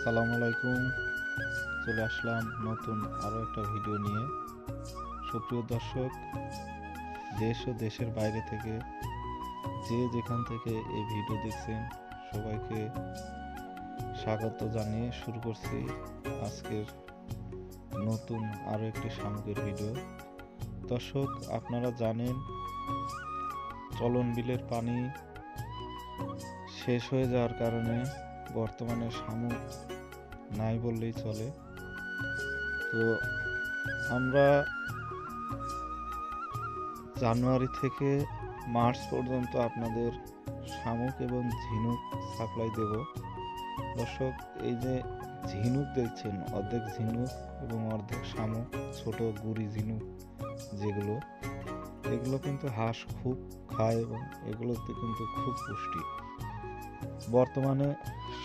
আসসালামু আলাইকুম। চলে আসলাম নতুন আরও একটা ভিডিও নিয়ে। সুপ্রিয় দর্শক, দেশ ও দেশের বাইরে থেকে যে যেখান থেকে এই ভিডিও দেখছেন, সবাইকে স্বাগত জানিয়ে শুরু করছি আজকের নতুন আরও একটি শামুকের ভিডিও দর্শক, আপনারা জানেন, চলন বিলের পানি শেষ হয়ে যাওয়ার কারণে বর্তমানে শামুক নাই বললেই চলে। তো আমরা জানুয়ারি থেকে মার্চ পর্যন্ত আপনাদের শামুক এবং ঝিনুক সাপ্লাই দেব। দর্শক, এই যে ঝিনুক দেখছেন, অর্ধেক ঝিনুক এবং অর্ধেক শামুক, ছোট গুড়ি ঝিনুক যেগুলো, এগুলো কিন্তু হাঁস খুব খায় এবং এগুলোতে কিন্তু খুব পুষ্টি। বর্তমানে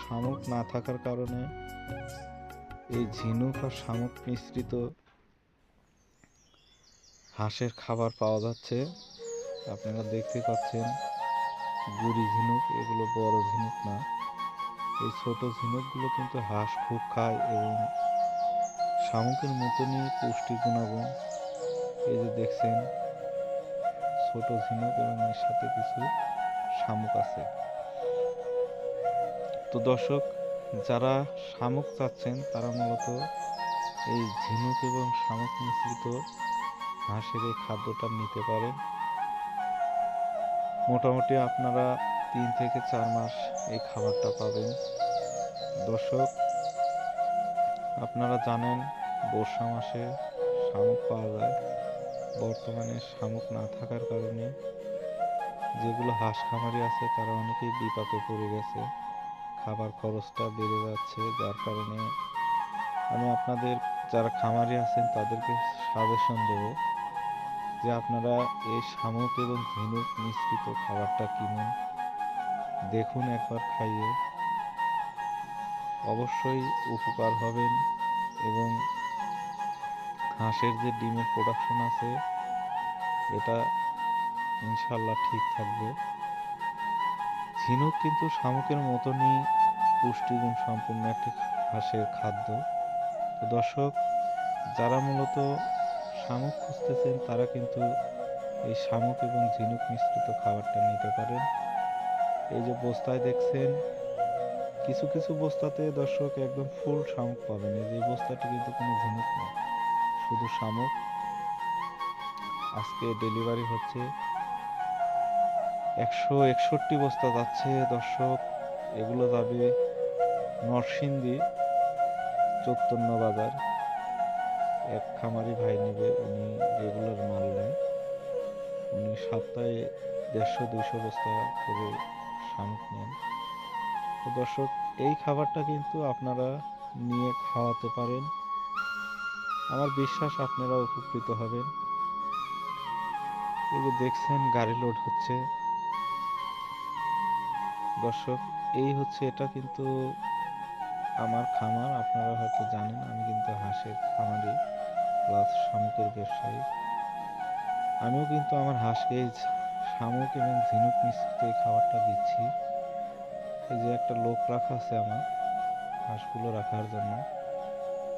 শামুক না থাকার কারণে এই ঝিনুক আর শামুক মিশ্রিত হাঁসের খাবার পাওয়া যাচ্ছে। আপনারা দেখতে পাচ্ছেন, গুড়ি ঝিনুক এগুলো বড় ঝিনুক না। এই ছোট ঝিনুকগুলো কিন্তু হাঁস খুব খায় এবং শামুকের মতনই পুষ্টি গুণাগুণ। এই যে দেখছেন, ছোট ঝিনুক এবং এর সাথে কিছু শামুক আছে। তো দর্শক, যারা শামুক চাচ্ছেন, তারা মূলত এই ঝিনুক এবং শামুক মিশ্রিত হাঁসের এই খাদ্যটা নিতে পারেন। মোটামুটি আপনারা তিন থেকে চার মাস এই খাবারটা পাবেন। দর্শক, আপনারা জানেন, বর্ষা মাসে শামুক পাওয়া যায়। বর্তমানে শামুক না থাকার কারণে যেগুলো হাঁস খামারি আছে, তারা অনেকেই বিপাকে পড়ে গেছে। খাবার খরচটা বেড়ে যাচ্ছে, যার কারণে আমি আপনাদের যারা খামারি আছেন তাদেরকে সাজেশন দেব যে আপনারা এই শামুক এবং ঝিনুক মিশ্রিত খাবারটা কিনুন। দেখুন একবার খাইয়ে। অবশ্যই উপকার হবেন এবং হাঁসের যে ডিমের প্রোডাকশন আছে, এটা ইনশাল্লাহ ঠিক থাকবে। ঝিনুক কিন্তু শামুকের মতনই পুষ্টিগুণ সম্পূর্ণ একটি হাঁসের খাদ্য। তো দর্শক, যারা মূলত শামুক খুঁজতেছেন, তারা কিন্তু এই শামুক এবং ঝিনুক মিশ্রিত খাবারটা নিতে পারেন। এই যে বস্তায় দেখছেন, কিছু কিছু বস্তাতে দর্শক একদম ফুল শামুক পাবেন। এই যে বস্তাটি কিন্তু কোনো ঝিনুক না শুধু শামুক। আজকে ডেলিভারি হচ্ছে একশো একষট্টি বস্তা যাচ্ছে, দর্শক। এগুলো যাবে নরসিংদী, চৈতন্য বাজার। এক খামারি ভাই নেবে, উনি রেগুলার মাল নেয়। উনি সপ্তাহে দেড়শো দুইশো বস্তা করে শামুক নেন। তো দর্শক, এই খাবারটা কিন্তু আপনারা নিয়ে খাওয়াতে পারেন। আমার বিশ্বাস আপনারা উপকৃত হবেন। এই যে দেখছেন, গাড়ি লোড হচ্ছে। দর্শক, এই হচ্ছে এটা কিন্তু আমার খামার, আপনারা হয়তো জানেন, আমি কিন্তু হাঁসের খামারি প্লাস শামুকের ব্যবসায়ী। আমিও কিন্তু আমার হাঁসকে শামুক এবং ঝিনুক মিশ্রিত এই খাবারটা দিচ্ছি। এই যে একটা লোক রাখা আছে আমার, হাঁসগুলো রাখার জন্য।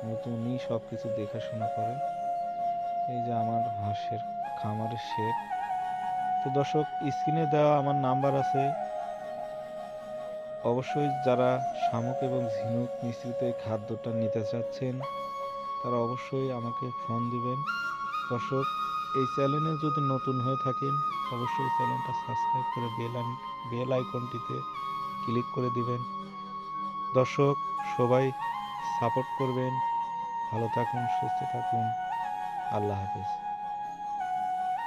নতুন উনি সব কিছু দেখাশোনা করে। এই যে আমার হাঁসের খামারের শেড তো দর্শক, স্ক্রিনে দেওয়া আমার নাম্বার আছে। অবশ্যই যারা শামুক এবং ঝিনুক মিশ্রিত এই খাদ্যটা নিতে চাচ্ছেন, তারা অবশ্যই আমাকে ফোন দিবেন। দর্শক, এই চ্যানেলে যদি নতুন হয়ে থাকেন, অবশ্যই চ্যানেলটা সাবস্ক্রাইব করে বেল বেল আইকনটিতে ক্লিক করে দিবেন। দর্শক, সবাই সাপোর্ট করবেন। ভালো থাকুন, সুস্থ থাকুন। আল্লাহ হাফেজ।